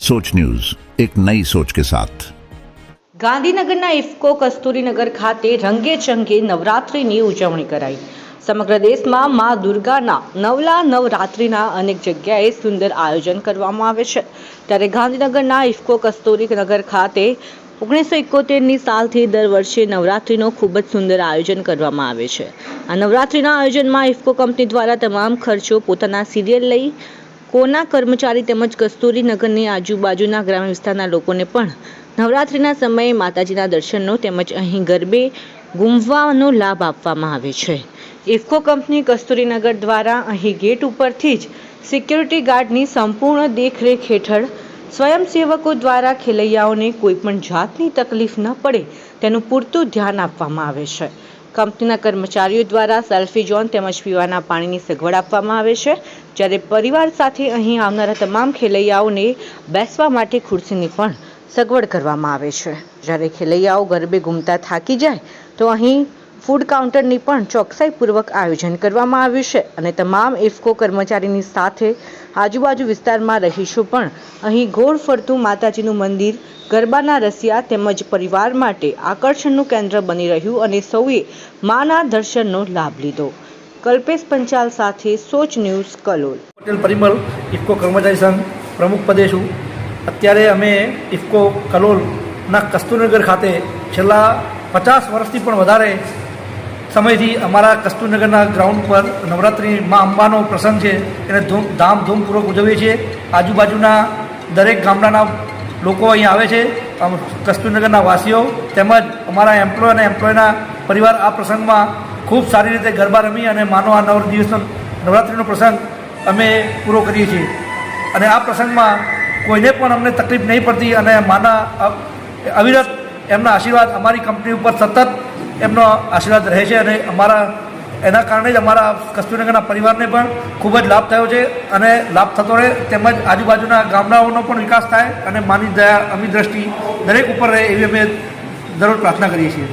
सोच न्यूज एक नई सोच के साथ ગાંધીનગરના ઇફકો કસ્તુરીનગર ખાતે રંગે ચંગે નવરાત્રિની ઉજવણી કરાઈ સમગ્ર દેશમાં મા દુર્ગાના નવલા નવરાત્રિના અનેક જગ્યાએ સુંદર આયોજન કરવામાં આવે છે ત્યારે ગાંધીનગરના ઇફકો કસ્તુરીનગર ખાતે ઓગણીસો એકોતેરની સાલથી દર વર્ષે નવરાત્રિનો ખૂબ જ સુંદર આયોજન કરવામાં આવે છે આ નવરાત્રિના આયોજનમાં ઇફકો કંપની દ્વારા તમામ ખર્ચો પોતાના સિરિયલ લઈ કોના કર્મચારી તેમજ કસ્તુરીનગરની આજુબાજુના ગ્રામ્ય વિસ્તારના લોકોને પણ નવરાત્રિના સમયે માતાજીના દર્શનનો તેમજ અહીં ગરબે ગુમવાનો લાભ આપવામાં આવે છે. ઇફકો કંપની કસ્તુરીનગર દ્વારા અહીં ગેટ ઉપરથી જ સિક્યુરિટી ગાર્ડની સંપૂર્ણ દેખરેખ હેઠળ સ્વયંસેવકો દ્વારા ખેલૈયાઓને કોઈપણ જાતની તકલીફ ન પડે તેનું પૂરતું ધ્યાન આપવામાં આવે છે. કંપનીના કર્મચારીઓ દ્વારા સેલ્ફી ઝોન તેમજ પીવાના પાણીની સગવડ આપવામાં આવે છે. જ્યારે પરિવાર સાથે અહીં આવનારા તમામ ખેલૈયાઓને બેસવા માટે ખુરશીની પણ સગવડ કરવામાં આવે છે. જ્યારે ખેલૈયાઓ ગરબે ઘૂમતા થાકી જાય, તો અહીં ફૂડ કાઉન્ટરની પણ ચોકસાઈપૂર્વક આયોજન કરવામાં આવ્યું છે અને તમામ ઇફકો કર્મચારીની સાથે આજુબાજુ વિસ્તારમાં રહીશો પણ. અહીં ગોળ ફરતું માતાજીનું મંદિર, ગરબાના રસિયા તેમજ પરિવાર માટે આકર્ષણનું કેન્દ્ર બની રહ્યું અને સૌએ માના દર્શનનો લાભ લીધો. કલ્પેશ પંચાલ સાથે સોચ ન્યૂઝ કલોલ. પટેલ પરિમલ, ઇફકો કર્મચારી સંઘ, પ્રમુખ પદે છું. અત્યારે અમે ઇફકો કલોલના કસ્તુરનગર ખાતે છેલ્લા પચાસ વર્ષથી પણ વધારે સમયથી અમારા કસ્તુરનગરના ગ્રાઉન્ડ પર નવરાત્રિ મા અંબાનો પ્રસંગ છે, એને ધૂમ, ધામધૂમપૂર્વક ઉજવીએ છીએ. આજુબાજુના દરેક ગામડાના લોકો અહીં આવે છે કસ્તુરનગરના વાસીઓ તેમજ અમારા એમ્પ્લોય અને એમ્પ્લોયના પરિવાર આ પ્રસંગમાં ખૂબ સારી રીતે ગરબા રમી અને માનો આ નવ દિવસનો નવરાત્રિનો પ્રસંગ અમે પૂરો કરીએ છીએ. અને આ પ્રસંગમાં કોઈને પણ અમને તકલીફ નહીં પડતી અને માના અવિરત એમના આશીર્વાદ અમારી કંપની ઉપર સતત એમનો આશીર્વાદ રહે છે અને અમારા, એના કારણે જ અમારા કસ્તુરનગરના પરિવારને પણ ખૂબ જ લાભ થયો છે અને લાભ થતો રહે તેમજ આજુબાજુના ગામડાઓનો પણ વિકાસ થાય અને માની દયા અમી દ્રષ્ટિ દરેક ઉપર રહે એવી અમે દરરોજ પ્રાર્થના કરીએ છીએ.